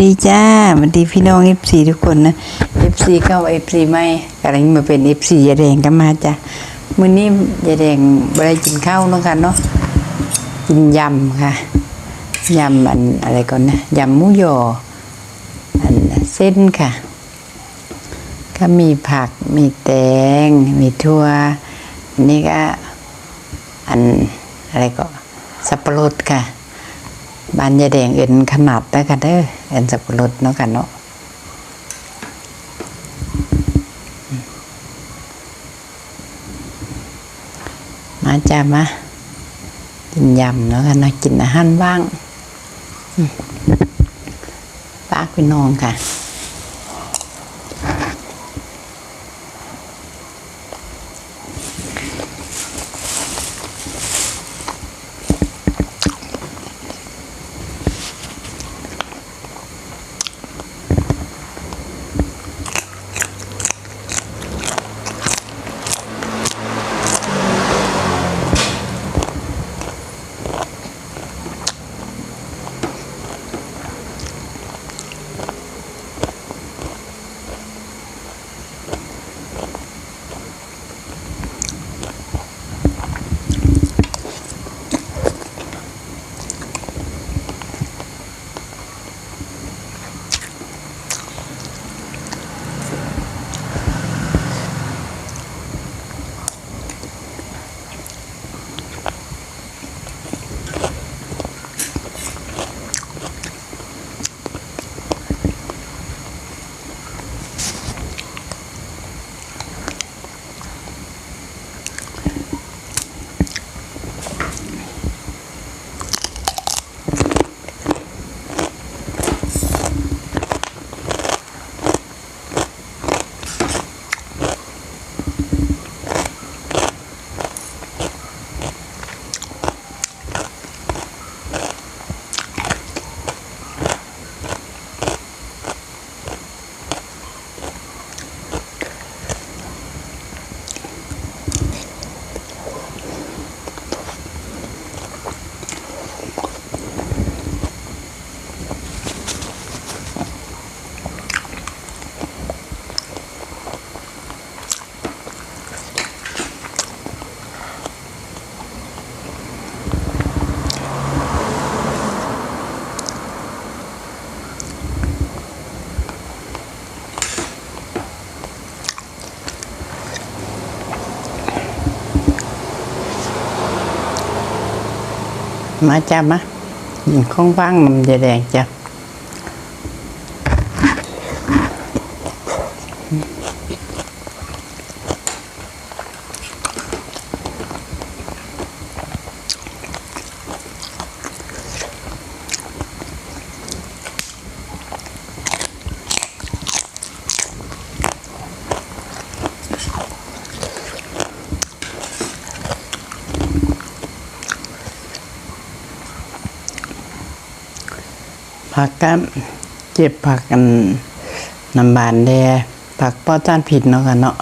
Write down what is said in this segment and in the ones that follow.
ดีจ้าสวัสดีพี่น้องเอฟซีทุกคนนะเอฟซีเข้าเอฟซีไม่กำลังมาเป็นเอฟซียาแดงกันมาจ้ะมื้อนี้ยาแดงบ่ได้กินข้าวเนาะกันเนาะกินยำค่ะยำอันอะไรก่อนนะยำหมูยออันเส้นค่ะ ก็มีผักมีแตง มีทั่วอันนี่ก็อันอะไรก็สับปะรดค่ะ บานยาแดงเอ็นขนาดนะกันเด้อเอ็นสับปะรดเนาะกันเนาะมาจ้ามากินยำเนาะกันเนาะกินอาหารบ้างปากพี่น้องค่ะ มาจ้ามายินข้องว่างมันจะแดงจ้ะ ผักก็เจ็บผักกันน้ำบานแดผักป้อต้านผิดเนาะกันเนาะ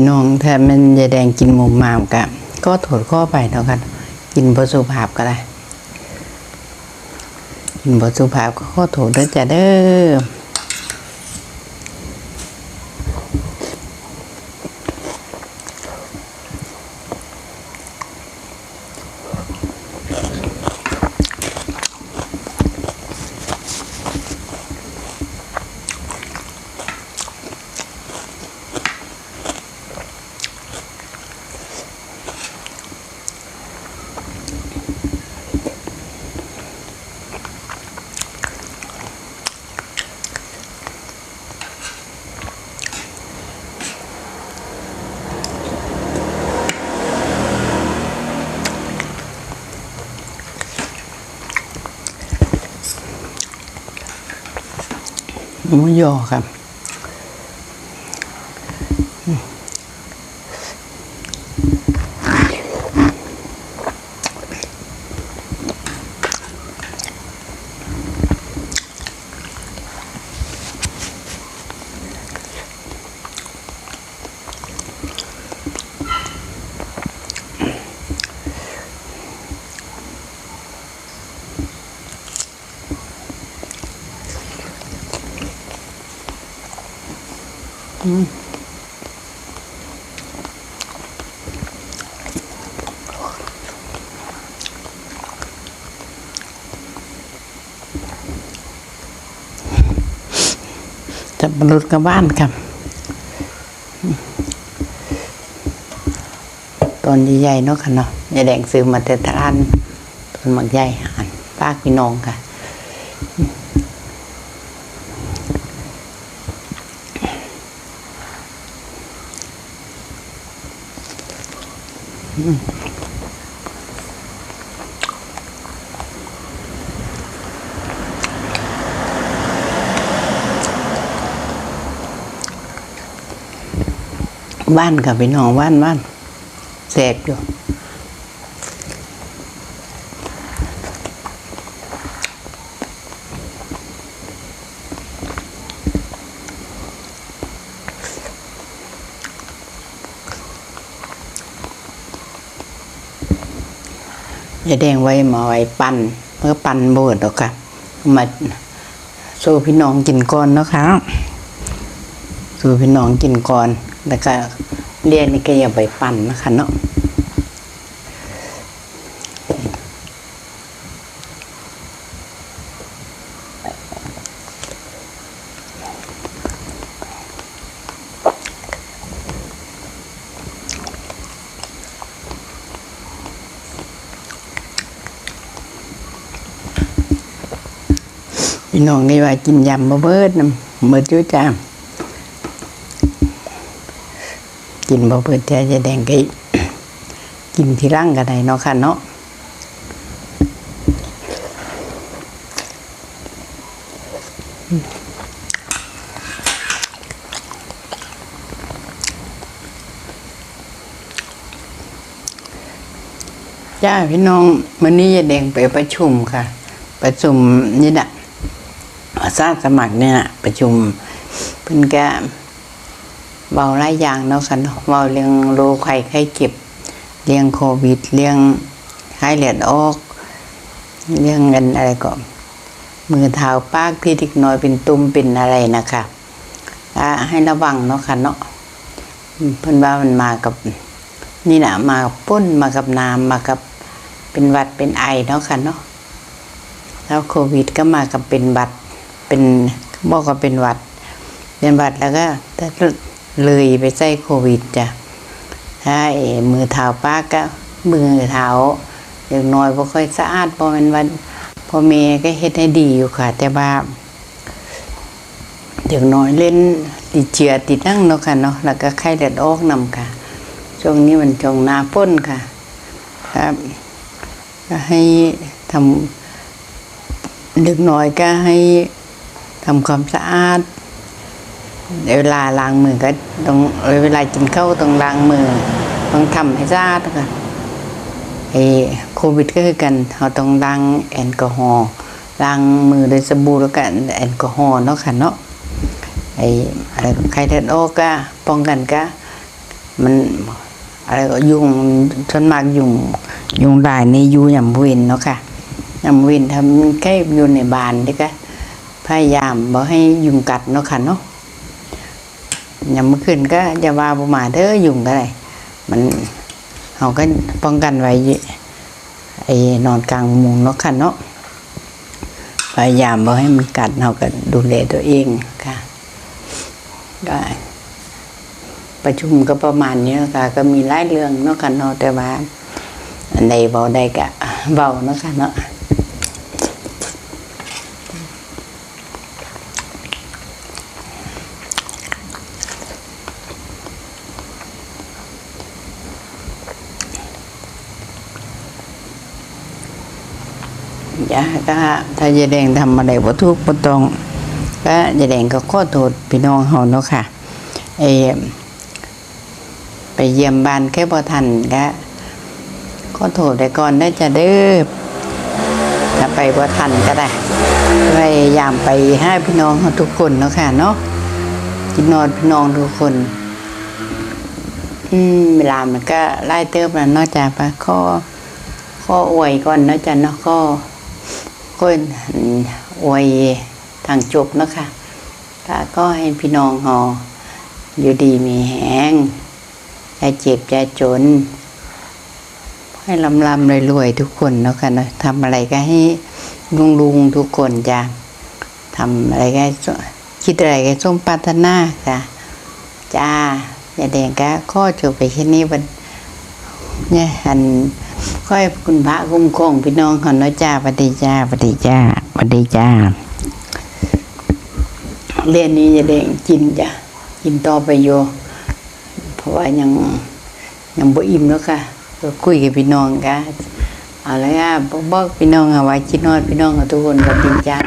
พี่น้องแทบมันยายแดงกินหมูหมามกะก็ถดข้อไปเนาะกันกินบสุภาพก็ได้กินบสุภาพก็ข้อถดเด้อจ้ะเด้อ หมูยอครับ จะบรรลุกับบ้านครับ ตอนใหญ่ๆเนาะค่ะเนาะยายแดงซื้อมาแต่ตลาดต้นหมักใหญ่หันปากพี่น้องค่ะ บ้านกับพี่น้องบ้านบ้านแสบอยู่ จะแดงไว้หมาไว้ปั่นเมื่อปั่นโบดหรอกค่ะ มาสู้พี่น้องกินก่อนนะคะสู้พี่น้องกินก่อนแล้วก็เรียนนี่ก็อย่าไปปั่นนะคะเนาะ พี่น้องนี่ว่ากินยำบะเบิดนำเบิดอยุ่จ้ากินบ่เปิดใจจะแดงก็กินที่ร่างกันได้เนาะค่ะเนาะจ้าพี่น้องวันนี้ยายแดงไปประชุมค่ะ ประชุมนี่นะ อาสาสมัครเนี่ยประชุมเพิ่นแกเบาหลายอย่างเนาะค่ะเนาะเบาเรื่องโรคไข้ไข้เจ็บเรื่องโควิดเรื่องไข้เลือดออกเรื่องเงินอะไรก็มือเท้าปากที่ด็กน้อยเป็นตุ่มเป็นอะไรนะคะให้ระวังเนาะค่ะเนาะเพิ่นว่ามันมากับนี่นะมากับปุ้นมากับน้ำมากับเป็นวัดเป็นไอเนาะค่ะเนาะแล้วโควิดก็มากับเป็นหวัด เป็นบอกว่าเป็นหวัด เป็นหวัดแล้วก็เลยไปใส่โควิดจ้ะถ้าไอ้มือเท้าป้าก็มือเท้าอย่างน้อยบ่ค่อยสะอาดเพราะมันวันพ่อแม่ก็เฮ็ดให้ดีอยู่ค่ะ แต่ว่าอย่างน้อยเล่นติดเชื้อติดนั่งเนาะค่ะเนาะแล้วก็ไข้เลือดออกนำค่ะ ช่วงนี้มันช่วงหน้าฝนค่ะ ครับให้ทำเด็กน้อยก็ให้ ทำความสะอาดเวลาล้างมือก็ต้องเวลากินข้าวต้องล้างมือ ต้องทำให้สะอาดค่ะไอ้โควิดก็คือกันเราต้องล้างแอลกอฮอล์ล้างมือด้วยสบู่แล้วก็แอลกอฮอล์เนาะค่ะเนาะไอ้อะไรก็ไข้เลือดออกก็ป้องกันก็มันอะไรก็ยุงส่วนมากยุงยุงได้ในอยูยำเวินเนาะค่ะยำเวินทำแค่อยู่ในบ้านนี่ก็ พยายามบ่ให้ยุงกัดเนาะค่ะเนาะยามเมื่อคืนก็จะว่าบ่มาเด้อยุงก็ได้มันเขาก็ป้องกันไว้ไอ้นอนกลางมุงเนาะค่ะเนาะพยายามบ่ให้มันกัดเราก็ดูแลตัวเองค่ะก็ประชุมก็ประมาณนี้ค่ะ ก็มีหลายเรื่องเนาะค่ะเนาะแต่ว่าอันเบาได้ก็เบาเนาะค่ะเนาะ ยาก็ถ้ายายแดงทำอะไรบ่ทุกบ่ต้องก็ยายแดงก็ขอโทษพี่น้องเฮาเนาะค่ะเอไปเยี่ยมบ้านแค่บ่ทันก็ขอโทษไปก่อนได้จะเด้อถ้าไปบ่ทันก็ได้พยายามไปใหาพี่น้องเฮาทุกคนเนาะค่ะเนาะกินนอนพี่น้องทุกคนอืมเวลามันก็ไล่เติบแล้วนอกจากปะข้อข้ออวยก่อนนะจ้ะเนาะข้อ ก็อวยทางจบนะคะถ้าก็ให้พี่น้องเฮาอยู่ดีมีแหงอย่าเจ็บอย่าจน ให้ลำลำรวยๆทุกคนนะคะเนาะทำอะไรก็ให้ลุงลุงทุกคนจ้ะทำอะไรก็คิดอะไรก็สมปรารถนาค่ะ จ้าอย่าแดงก็ข้อจบไปแค่นี้วันเนี่ยอัน ค่อยคุณพระคุ้มครองพี่น้องขาเนาะจ้าปฏิจ้าปฏิจ้าปฏิจ้าเรียนนี้อย่าแดงกินจ้ะกินต่อไปโยเพราะว่ายังยังบ่อิ่มแล้วค่ะก็คุยกับพี่น้องกันเอาละค่ะบอกพี่น้องเอาไว้คิดนอดพี่น้องกับทุกคนกับปิจ้า